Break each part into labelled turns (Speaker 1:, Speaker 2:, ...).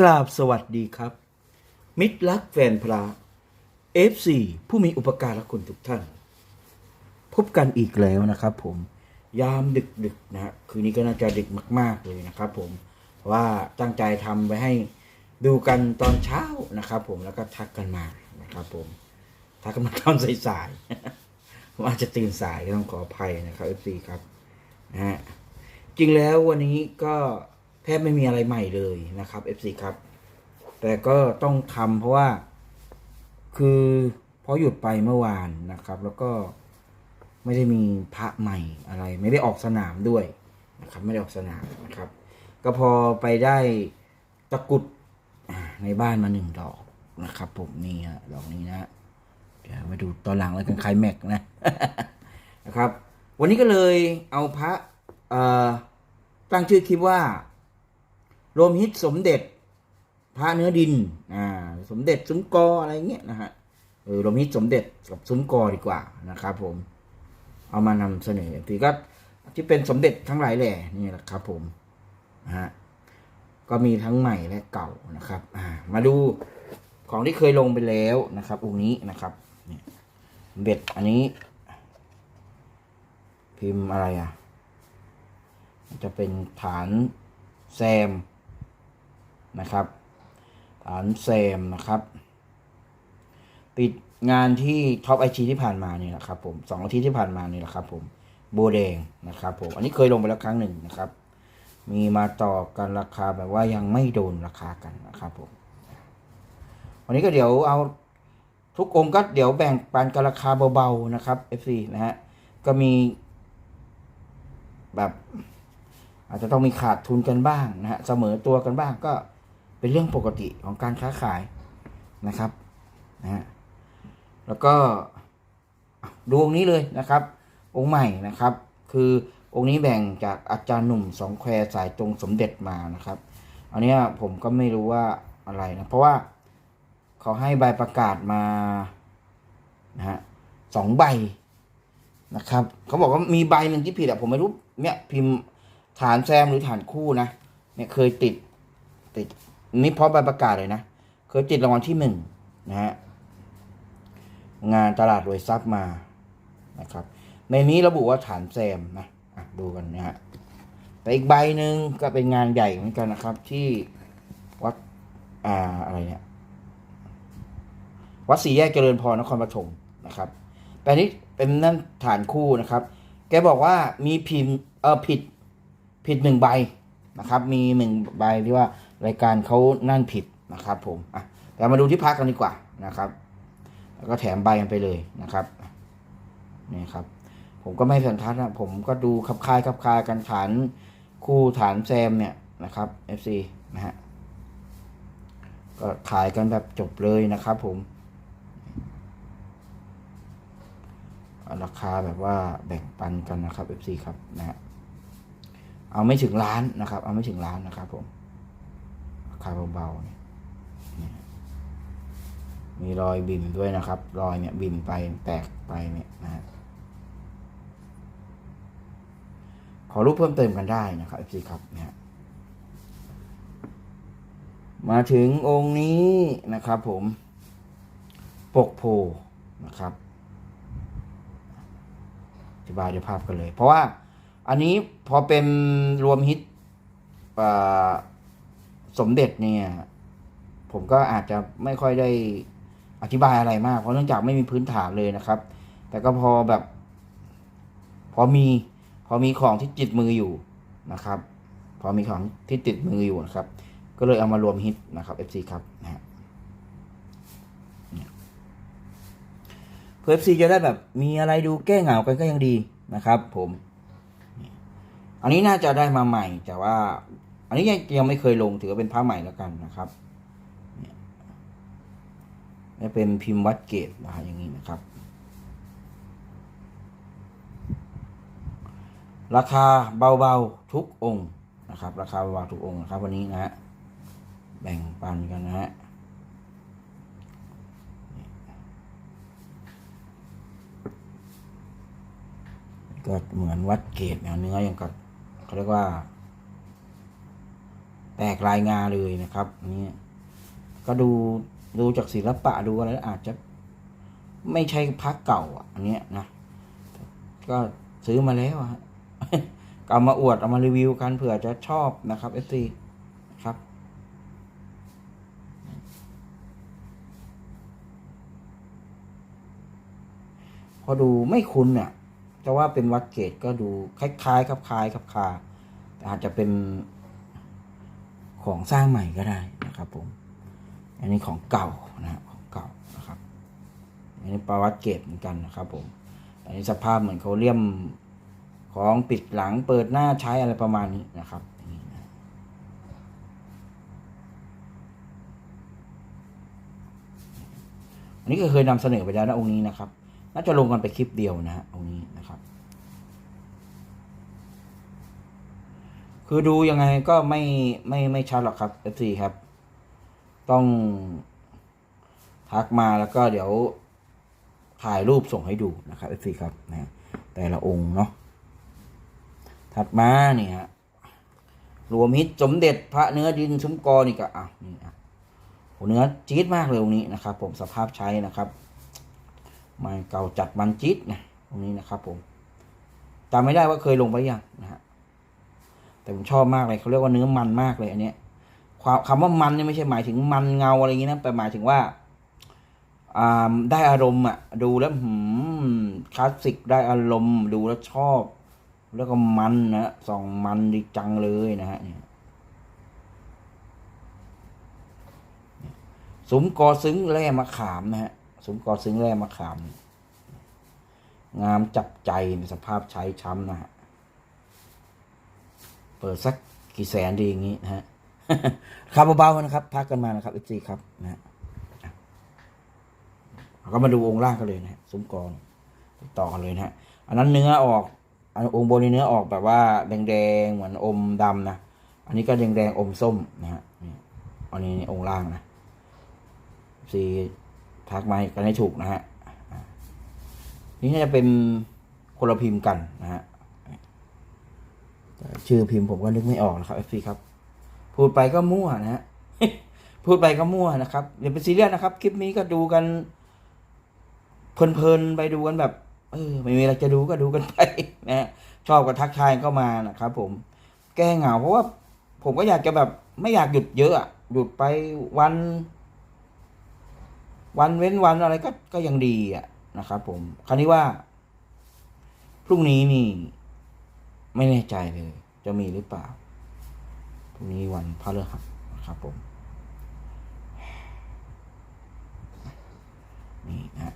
Speaker 1: กราบสวัสดีครับ มิตรรักแฟนพระ F4 ผู้มีอุปการะคุณทุกท่าน พบกันอีกแล้วนะครับผมยามดึกดึกๆนะฮะคืนนี้ก็น่าจะดึกมาก ๆเลยนะครับผมเพราะว่าตั้งใจทำไว้ให้ดูกันตอนเช้านะครับผมแล้วก็ทักกันมานะครับผมทักกันมาตอนสายๆผมอาจจะตื่นสายก็ต้องขออภัยนะครับ F4 ครับนะฮะจริงแล้ววันนี้ก็ บไม่มีอะไรใหม่เลยนะครับ FC ครับ แต่ก็ต้องทำเพราะว่า คือเพราะหยุดไปเมื่อวานนะครับ แล้วก็ไม่ได้มีพระใหม่อะไร ไม่ได้ออกสนามด้วยนะครับ ไม่ได้ออกสนามนะครับ ก็พอไปได้ตะกรุดในบ้านมาหนึ่งดอกนะครับ ผมนี่ฮะดอกนี้นะฮะเดี๋ยวมาดูตอนหลังแล้วกันใครแม็กนะนะครับ วันนี้ก็เลยเอาพระตั้งชื่อคลิปว่า รวมฮิตสมเด็จพระเนื้อดิน อ่า สมเด็จซุ้มกออะไรเงี้ยนะฮะ เออรวมฮิตสมเด็จกับซุ้มกอดีกว่านะครับผม เอามานำเสนอพี่ก็ที่เป็นสมเด็จทั้งหลายแหล่นี่แหละครับ ผมนะฮะ ก็มีทั้งใหม่และเก่านะครับ อ่า มาดูของที่เคยลงไปแล้วนะครับองค์นี้นะครับเนี่ยเด็จอันนี้ พิมพ์อะไรอะ จะเป็นฐานแซม นะครับ ฐานแซมนะครับ ปิดงานที่ท็อปไอชีที่ผ่านมานี่แหละครับผมสองอาทิตย์ที่ผ่านมานี่แหละครับผมโบแดงนะครับผมอันนี้เคยลงไปแล้วครั้งหนึ่งนะครับ มีมาต่อกันราคาแบบว่ายังไม่โดนราคากันนะครับผมวันนี้ก็เดี๋ยวเอาทุกองค์ก็เดี๋ยวแบ่งปันกันราคาเบาๆนะครับ FC นะฮะก็มี แบบ อาจจะต้องมีขาดทุนกันบ้างนะฮะเสมอตัวกันบ้างก็ เป็นเรื่องปกติของการค้าขายนะครับนะฮะแล้วก็ดูองค์นี้เลยนะครับ องค์ใหม่นะครับ คือองค์นี้แบ่งจากอาจารย์หนุ่มสองแควสายตรงสมเด็จมานะครับ อันเนี้ยผมก็ไม่รู้ว่าอะไรนะ เพราะว่าเขาให้ใบประกาศมานะฮะสองใบนะครับ เขาบอกว่ามีใบหนึ่งที่ผิดอะผมไม่รู้เนี่ยพิมพ์ฐานแซมหรือฐานคู่นะเนี่ยเคยติดติด นี่เพราะใบประกาศเลยนะเคยติดรางวัลที่หนึ่งนะฮะงานตลาดรวยทรัพย์มานะครับ ในนี้ระบุว่าฐานแซมนะอะดูกันนะฮะแต่อีกใบหนึ่งก็เป็นงานใหญ่เหมือนกันนะครับ ที่วัดอ่าอะไรเนี่ยวัดศรีแยกเจริญพรนครปฐมนะครับ แต่นี้เป็นนั่นฐานคู่นะครับ แกบอกว่ามีพิมพ์เออผิดผิดหนึ่งใบนะครับ มีหนึ่งใบที่ว่า รายการเขานั่นผิดนะครับ ผมอะแต่มาดูที่พักกันดีกว่านะครับ แล้วก็แถมใบกันไปเลยนะครับนี่ครับ ผมก็ไม่สันทัดนะผมก็ดูขับคายขับคายกันฐานคู่ฐานแซมเนี่ยนะครับ FC นะฮะก็ขายกันแบบจบเลยนะครับ ผมราคาแบบว่าแบ่งปันกันนะครับ FC ครับนะฮะเอาไม่ถึงล้านนะครับ เอาไม่ถึงล้านนะครับผม คาเบาๆเนี่ยมีรอยบินด้วยนะครับ รอยเนี่ยบินไปแตกไปเนี่ยนะฮะขอรูปเพิ่มเติมกันได้นะครับ FC ครับเนะฮะมาถึงองค์นี้นะครับผม ปกโพนะครับอธิบายด้วยภาพกันเลย เพราะว่าอันนี้พอเป็นรวมฮิตอ่า สมเด็จเนี่ย ผมก็อาจจะไม่ค่อยได้อธิบายอะไรมาก เพราะเนื่องจากไม่มีพื้นฐานเลยนะครับ แต่ก็พอแบบ พอมี พอมีของที่ติดมืออยู่นะครับ พอมีของที่ติดมืออยู่นะครับ ก็เลยเอามารวมฮิตนะครับ FC ครับนะฮะเพื่อ FC จะได้แบบ มีอะไรดูแก้เหงากันก็ยังดีนะครับ ผม อันนี้น่าจะได้มาใหม่ แต่ว่า อันนี้ยังยังไม่เคยลงถือว่าเป็นผ้าใหม่แล้วกันนะครับเนี่ยเป็นพิมพ์วัดเกตนะครับอย่างนี้นะครับ ราคาเบาๆทุกองค์นะครับ ราคาเบาๆทุกองค์นะครับ วันนี้นะฮะแบ่งปันกันนะฮะก็เหมือนวัดเกตนะเนื้อย่างกับเขาเรียกว่า แตกลายงาเลยนะครับนี่ก็ดูดูจากศิลปะดูอะไรอาจจะไม่ใช่พักเก่าอันเนี้ยนะ ก็ซื้อมาแล้วฮะเอามาอวดเอามารีวิวกันเผื่อจะชอบนะครับเอฟซีครับพอดูไม่คุ้นเนี่ยจะว่าเป็นวัดเกตก็ดูคล้ายๆครับคล้ายครับคาแต่อาจจะเป็น ของสร้างใหม่ก็ได้นะครับผม อันนี้ของเก่านะของเก่านะครับ อันนี้ประวัติเกตเหมือนกันนะครับผม อันนี้สภาพเหมือนเขาเลี่ยมของปิดหลังเปิดหน้าใช้อะไรประมาณนี้นะครับอันนี้ก็เคยนำเสนอไปแล้วนะองค์นี้นะครับ น่าจะลงกันไปคลิปเดียวนะฮะองค์นี้นะครับ คือดูยังไงก็ไม่ไม่ไม่ชัดหรอกครับ f อครับ ต้องทักมาแล้วก็เดี๋ยวถ่ายรูปส่งให้ดูนะครับ f อครับนะแต่ละองค์เนาะถัดมาเนี่ยฮะรวมฮิตสมเด็จพระเนื้อดินซุ้มกอนี่ก็อะนี่อะโหเนื้อจี๊ดมากเลยองนี้นะครับ ผมสภาพใช้นะครับไม่เก่าจัดมันจี๊ดนะตรงนี้นะครับ ผมจำไม่ได้ว่าเคยลงไปยังนะฮะ แต่ผมชอบมากเลยเขาเรียกว่าเนื้อมันมากเลยอันเนี้ยความคำว่ามันเนี่ยไม่ใช่หมายถึงมันเงาอะไรอย่างนี้นะแต่หมายถึงว่าอ่าได้อารมณ์อะ ดูแล้วหืมคลาสสิกได้อารมณ์ ดูแล้วชอบ แล้วก็มันนะสองมันดีจังเลยนะฮะเนี่ยสมกอซึ้งแร่มะขามนะฮะสมกอซึ้งแร่มะขาม งามจับใจในสภาพใช้ช้ำนะฮะ เปิดสักกี่แสนดีอย่างนี้นะฮะครับเบาๆนะครับทักกันมานะครับเอฟซีครับนะฮะก็มาดูองค์ล่างกันเลยนะฮะซุ้มกรต่อกันเลยนะฮะอันนั้นเนื้อออกอันองค์บนนี่เนื้อออกแบบว่าแดงๆเหมือนอมดำนะอันนี้ก็แดงๆอมส้มนะฮะนี่อันนี้องค์ล่างนะสีทักมากันให้ถูกนะฮะนี่น่าจะเป็นคนละพิมพ์กันนะฮะ ชื่อพิมพ์ผมก็นึกไม่ออกนะครับเอฟซีครับ พูดไปก็มั่วนะฮะพูดไปก็มั่วนะครับอย่าเป็นซีเรียสนะครับ คลิปนี้ก็ดูกัน เพลินๆไปดูกันแบบ เออ ไม่มีอะไรจะดูก็ดูกันไปนะฮะชอบก็ทักทายเข้ามานะครับ ผม แก้เหงาเพราะว่า ผมก็อยากจะแบบ ไม่อยากหยุดเยอะอะหยุดไปวัน วันเว้นวันอะไรก็ก็ยังดีอะนะครับ ผมคราวนี้ว่า พรุ่งนี้นี่ ไม่แน่ใจเลย จะมีหรือเปล่าพรุ่งนี้วันพฤหัสนะครับผม นี่นะ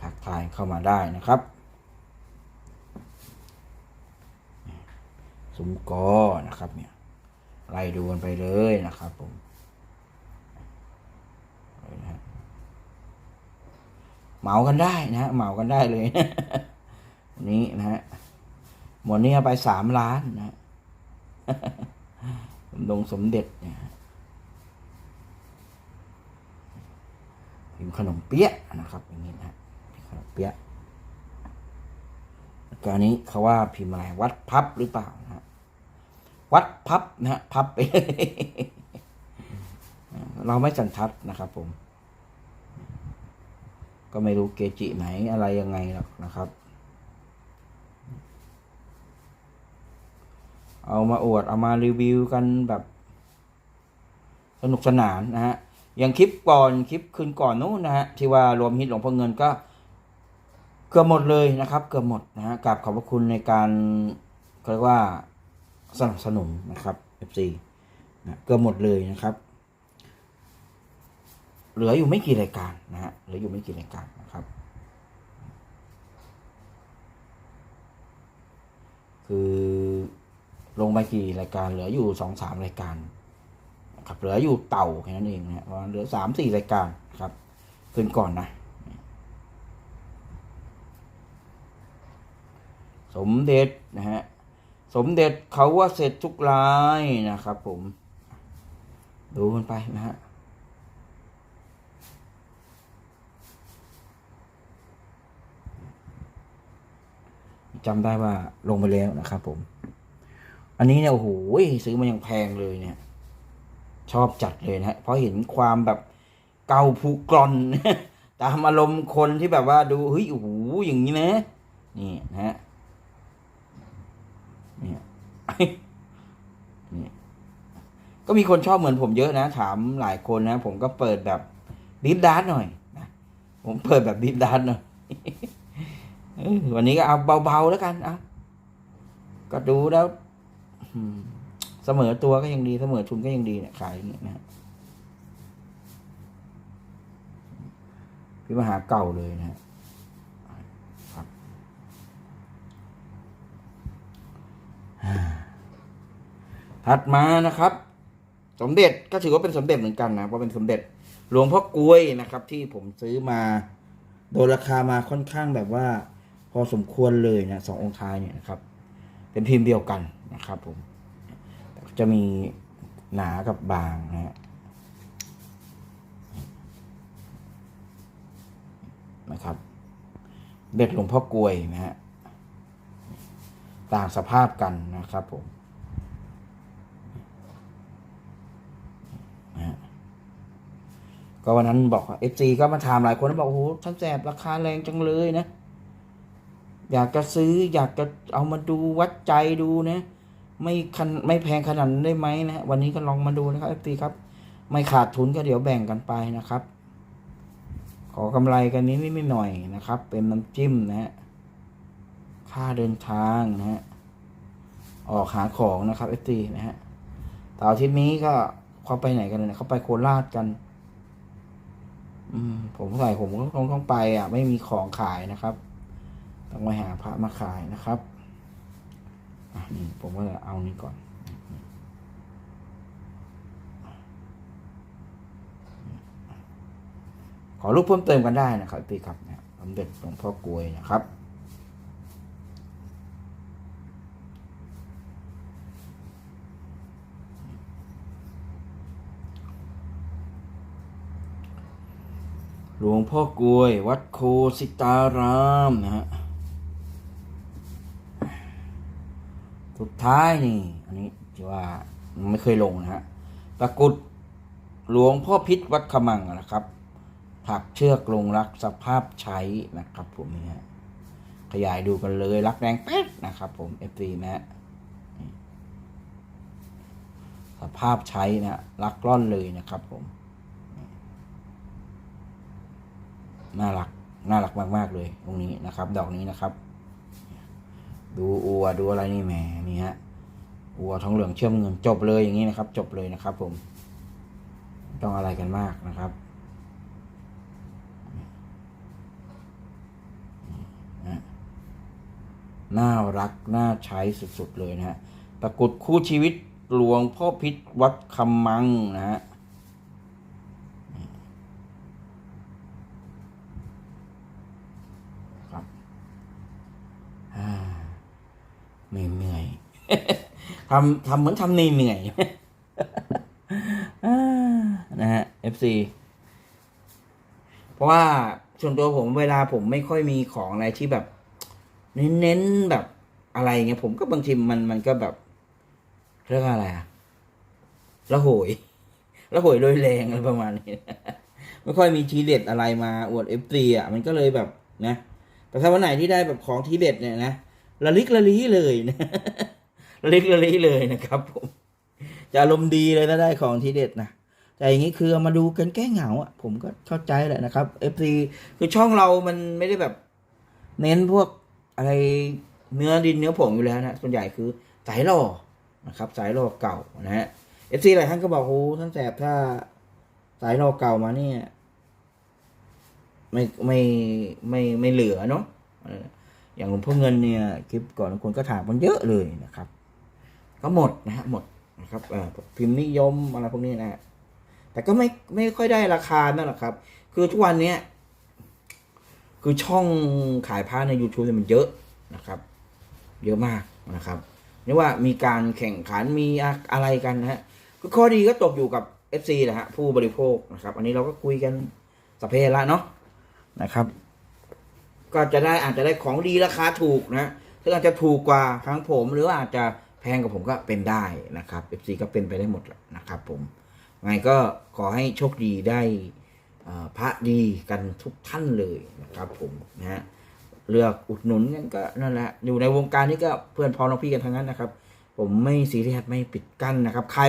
Speaker 1: ทักทายเข้ามาได้นะครับ สุมกอนะครับเนี่ยไล่ดูกันไปเลยนะครับผมเลยนะเหมากันได้นะฮะเหมากันได้เลยวันนี้นะฮะ หมดนี้เอาไปสามล้านนะฮะสมดงสมเด็จเนี่ยฮะพิมขนมเปี๊ยะนะครับอย่างนี้นะฮะพิมขนมเปี๊ยะก็อันนี้เขาว่าพิมพ์อะไรวัดพับหรือเปล่านะฮะวัดพับนะฮะพับไปเราไม่สันทัดนะครับ ผม ก็ไม่รู้เกจิไหนอะไรยังไงหรอกนะครับ เอามาอวดเอามารีวิวกันแบบสนุกสนานนะฮะอย่างคลิปก่อนคลิปคืนก่อนนู้นนะฮะที่ว่ารวมฮิตหลวงพ่อเงินก็เกือบหมดเลยนะครับ เกือบหมดนะฮะกราบขอบพระคุณในการเรียกว่าสนับสนุนนะครับ FC นะเกือบหมดเลยนะครับ เหลืออยู่ไม่กี่รายการนะฮะเหลืออยู่ไม่กี่รายการนะครับ คือ ลงไปกี่รายการเหลืออยู่สองสามรายการครับเหลืออยู่เต่าแค่นั้นเองนะฮะเหลือสามสี่รายการครับ ขึ้นก่อนนะ สมเด็จนะฮะสมเด็จเขาว่าเสร็จทุกรายนะครับผม ดูมันไปนะฮะจำได้ว่าลงไปแล้วนะครับผม อันนี้เนี่ยโอ้โหซื้อมายังแพงเลยเนี่ย ชอบจัดเลยนะฮะเพราะเห็นความแบบเกาผูกร่อน ตามอารมณ์คนที่แบบว่าดูเฮ้ยโอ้โหอย่างนี้นะนี่นะฮะเนี่ยนี่ก็มีคนชอบเหมือนผมเยอะนะ ถามหลายคนนะ ผมก็เปิดแบบดิฟดาร์หน่อยนะผมเปิดแบบดิฟดาร์หน่อยวันนี้ก็เอาเบาๆแล้วกันเอาก็ดูแล้ว เสมอตัวก็ยังดีเสมอทุนก็ยังดีเนี่ยขายอย่างเงี้ยนะพี่มหาเก่าเลยนะฮะครับถัดมานะครับ สมเด็จก็ถือว่าเป็นสมเด็จเหมือนกันนะเพราะเป็นสมเด็จหลวงพ่อกล้วยนะครับ ที่ผมซื้อมาโดยราคามาค่อนข้างแบบว่า พอสมควรเลยนะสององค์ท้ายเนี่ยนะครับ เป็นพิมพ์เดียวกันนะครับผมจะมีหนากับบางนะฮะนะครับเด็ดหลวงพ่อกลวยนะฮะต่างสภาพกันนะครับผมนะก็วันนั้นบอกเอฟซีก็มาถามหลายคนแล้วบอกโอ้โหท่านแสบราคาแรงจังเลยนะ อยากจะซื้ออยากจะเอามาดูวัดใจดูนะไม่คันไม่แพงขนาดนั้นได้ไหมนะวันนี้ก็ลองมาดูนะครับเอฟซีครับ ไม่ขาดทุนก็เดี๋ยวแบ่งกันไปนะครับ ขอกำไรกันนิดนิดหน่อยนะครับ เป็นน้ำจิ้มนะฮะค่าเดินทางนะฮะออกหาของนะครับเอฟซีนะฮะต่อาทิตย์นี้ก็เขาไปไหนกันเลยนะเขาไปโคราชกัน อืมผมใส่ผมก็คงต้องไปอะ ไม่มีของขายนะครับ ต้องไปหาพระมาขายนะครับอะนี่ผมก็จะเอานี้ก่อนขอรูปเพิ่มเติมกันได้นะครับพี่ครับเนี่ยสมเด็จหลวงพ่อกลวยนะครับหลวงพ่อกลวย วัดโคสิตารามนะฮะ สุดท้ายนี่ อันนี้ที่ว่าไม่เคยลงนะฮะตะกุดหลวงพ่อพิษวัดขมังนะครับ ถักเชือกลงรักสภาพใช้นะครับผมนี่ฮะขยายดูกันเลยรักแรงแป๊ดนะครับ ผม F3 นะฮะนี่สภาพใช้นะรักร่อนเลยนะครับผม น่ารัก น่ารักมาก ๆ เลยตรงนี้นะครับ ดอกนี้นะครับ ดูอัวดูอะไรนี่แหมนี่ฮะอัวทองเหลืองเชื่อมเงินจบเลยอย่างนี้นะครับ จบเลยนะครับ ผม ต้องอะไรกันมากนะครับน่ารักน่าใช้สุดๆเลยนะฮะตะกุดคู่ชีวิตหลวงพ่อพิษวัดคำมังนะฮะ ครับอ่า เหนื่อยทำทำเหมือนทำเหนื่อยเหนื่อยอ่านะฮะ FC เพราะว่าส่วนตัวผมเวลาผมไม่ค่อยมีของอะไรที่แบบ เน้นๆแบบอะไรเงี้ยผมก็บางทีมันมันก็แบบเรียกว่าอะไรอะละโหยละโหยโดยแรงอะไรประมาณนี้ไม่ค่อยมีทีเด็ดอะไรมาอวดเอฟซีอะมันก็เลยแบบนะ แต่ถ้าวันไหนที่ได้แบบของทีเด็ดเนี่ยนะ ระลิกระลีเลยนะระลิกระลีเลยนะครับผมจะอารมณ์ดีเลยถ้าได้ของทีเด็ดนะแต่อย่างนี้คือเอามาดูกันแก้เหงาอะผมก็เข้าใจแหละนะครับเอฟซีคือช่องเรามันไม่ได้แบบ เน้นพวกอะไรเนื้อดินเนื้อผงอยู่แล้วนะส่วนใหญ่คือสายหล่อนะครับ สายหล่อเก่านะฮะเอฟซีหลายท่านก็บอกโอ้ท่านแสบถ้าสายหล่อเก่ามาเนี่ย ไม่ไม่ไม่ไม่เหลือเนาะ อย่างหลวงพ่อเงินเนี่ยคลิปก่อนคนก็ถามมันเยอะเลยนะครับ ก็หมดนะฮะหมดนะครับพิมพ์นิยมอะไรพวกนี้นะฮะแต่ก็ไม่ไม่ค่อยได้ราคานั่นแหละครับ คือทุกวันเนี้ยคือช่องขายผ้าใน YouTube เนี่ยมันเยอะนะครับ เยอะมากนะครับเรียกว่ามีการแข่งขันมีอะไรกันนะฮะคือข้อดีก็ตกอยู่กับ FC นะฮะผู้บริโภคนะครับ อันนี้เราก็คุยกันสพเพละเนาะนะครับ ก็จะได้อาจจะได้ของดีราคาถูกนะซึ่งอาจจะถูกกว่าทางผม หรือว่าอาจจะแพงกว่าผมก็เป็นได้นะครับ FC ก็เป็นไปได้หมดแหละนะครับ ผมไงก็ขอให้โชคดีได้พระดีกันทุกท่านเลยนะครับผมนะฮะเลือกอุดหนุนกันก็นั่นแหละอยู่ในวงการนี้ก็เพื่อนพ้องน้องพี่กันทั้งนั้นนะครับ ผมไม่ซีเรียสไม่ปิดกั้นนะครับ ใคร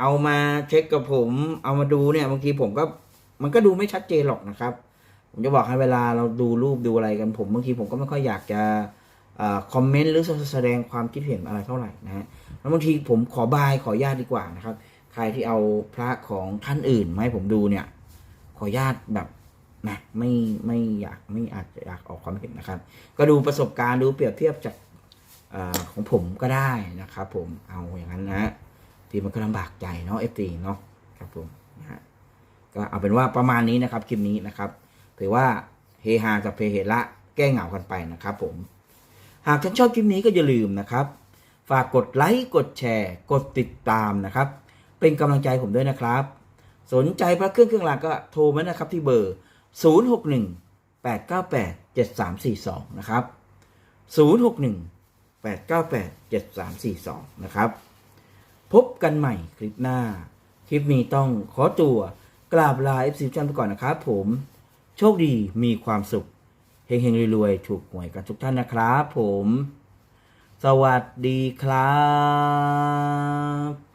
Speaker 1: เอามาเช็คกับผม เอามาดูเนี่ยบางทีผมก็มันก็ดูไม่ชัดเจนหรอกนะครับ ผมจะบอกให้เวลาเราดูรูปดูอะไรกันผมบางทีผมก็ไม่ค่อยอยากจะคอมเมนต์หรือแสดงความคิดเห็นอะไรเท่าไหร่นะฮะแล้วบางทีผมขอบายขอญาตดีกว่านะครับ ใครที่เอาพระของท่านอื่นมาให้ผมดูเนี่ย ขอญาตแบบนะไม่ไม่อยากไม่อาจจะอยากออกความเห็นนะครับ ก็ดูประสบการณ์ดูเปรียบเทียบจากอของผมก็ได้นะครับ ผมเอาอย่างนั้นนะฮะทีมันก็ลำบากใจเนาะเอฟตีเนาะครับผมนะฮะก็เอาเป็นว่าประมาณนี้นะครับคลิปนี้นะครับ ถือว่าเฮฮากับเพเหระแก้เหงากันไปนะครับผม หากท่านชอบคลิปนี้ก็อย่าลืมนะครับ ฝากกดไลค์กดแชร์ กดติดตามนะครับ เป็นกำลังใจผมด้วยนะครับ สนใจพระเครื่องเครื่องรางก็โทรมานะครับที่เบอร์ 061 898 7342 นะครับ 061 898 7342 นะครับ พบกันใหม่คลิปหน้า คลิปนี้ต้องขอตัวกราบลา FC ทุกท่านไปก่อนนะครับผม โชคดีมีความสุขเฮงๆรวยๆถูกหวยกันทุกท่านนะครับผม สวัสดีครับ